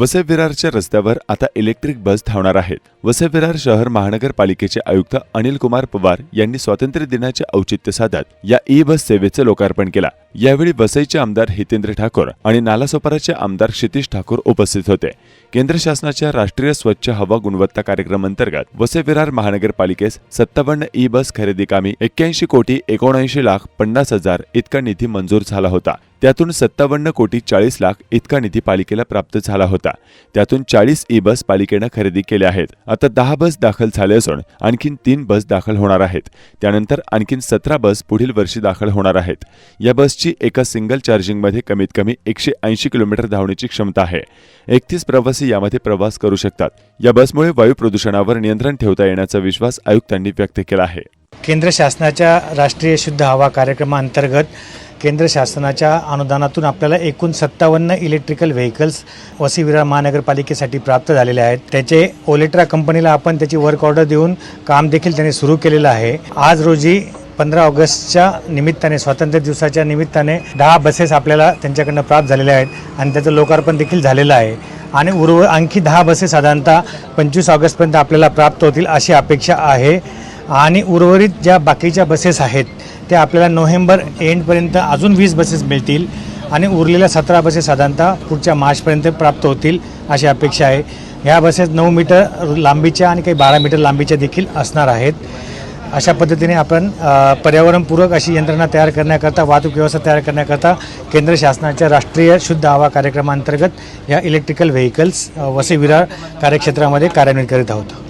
वसई विरारच्या रस्त्यावर आता electric bus धावणार आहेत. वसई विरार शहर महानगरपालिकेचे आयुक्त अनिल कुमार पवार यांनी स्वातंत्र्य दिनाचे औचित्य साधत या ई बस सेवेचं लोकार्पण केला. यावेळी वसईचे आमदार हितेंद्र ठाकूर आणि नालासोपाराचे आमदार क्षितिश ठाकूर उपस्थित होते. केंद्र शासनाच्या राष्ट्रीय स्वच्छ हवा गुणवत्ता कार्यक्रम अंतर्गत वसई विरार महानगरपालिकेस सत्तावन्न ई बस खरेदी कामी एक्क्याऐंशी कोटी एकोणऐंशी लाख पन्नास हजार इतका निधी मंजूर झाला होता. त्यातून सत्तावन्न कोटी चाळीस लाख इतका निधी पालिकेला प्राप्त झाला होता. त्यातून चाळीस ई बस पालिकेनं खरेदी केल्या आहेत. आता दहा बस दाखल झाले असून आणखीन तीन बस दाखल होणार आहेत. त्यानंतर आणखीन सतरा बस पुढील वर्षी दाखल होणार आहेत. या बसची एका सिंगल चार्जिंगमध्ये कमीत कमी एकशे ऐंशी किलोमीटर धावण्याची क्षमता आहे. एकतीस प्रवासी यामध्ये प्रवास करू शकतात. या बसमुळे वायू प्रदूषणावर नियंत्रण ठेवता येण्याचा विश्वास आयुक्तांनी व्यक्त केला आहे. केंद्र शासनाच्या राष्ट्रीय शुद्ध हवा कार्यक्रमाअंतर्गत केंद्र शासनाच्या अनुदानातून आपल्याला एकूण सत्तावन्न इलेक्ट्रिकल व्हेकल्स वसई विरार महानगरपालिकेसाठी प्राप्त झालेले आहेत. त्याचे ओलेट्रा कंपनीला आपण त्याची वर्क ऑर्डर देऊन काम देखील त्यांनी सुरू केलेलं आहे. आज रोजी पंधरा ऑगस्टच्या निमित्ताने स्वातंत्र्य दिवसाच्या निमित्ताने दहा बसेस आपल्याला त्यांच्याकडनं प्राप्त झालेल्या आहेत आणि त्याचं लोकार्पण देखील झालेलं आहे. आणि उर्व आणखी दहा बसेस साधारणतः पंचवीस ऑगस्टपर्यंत आपल्याला प्राप्त होतील अशी अपेक्षा आहे. आणि उर्वरित ज्या बाकीच्या बसेस आहेत त्या आपल्याला नोव्हेंबर एंडपर्यंत अजून वीस बसेस मिळतील आणि उरलेल्या सतरा बसेस साधारणतः पुढच्या मार्चपर्यंत प्राप्त होतील अशी अपेक्षा आहे. ह्या बसेस नऊ मीटर लांबीच्या आणि काही बारा मीटर लांबीच्या देखील असणार आहेत. अशा पद्धतीने आपण पर्यावरणपूरक अशी यंत्रणा तयार करण्याकरता वाहतूक व्यवस्था तयार करण्याकरता केंद्र शासनाच्या राष्ट्रीय शुद्ध हवा कार्यक्रमांतर्गत या इलेक्ट्रिकल व्हेकल्स वसे विरार कार्यक्षेत्रामध्ये कार्यान्वित करीत आहोत.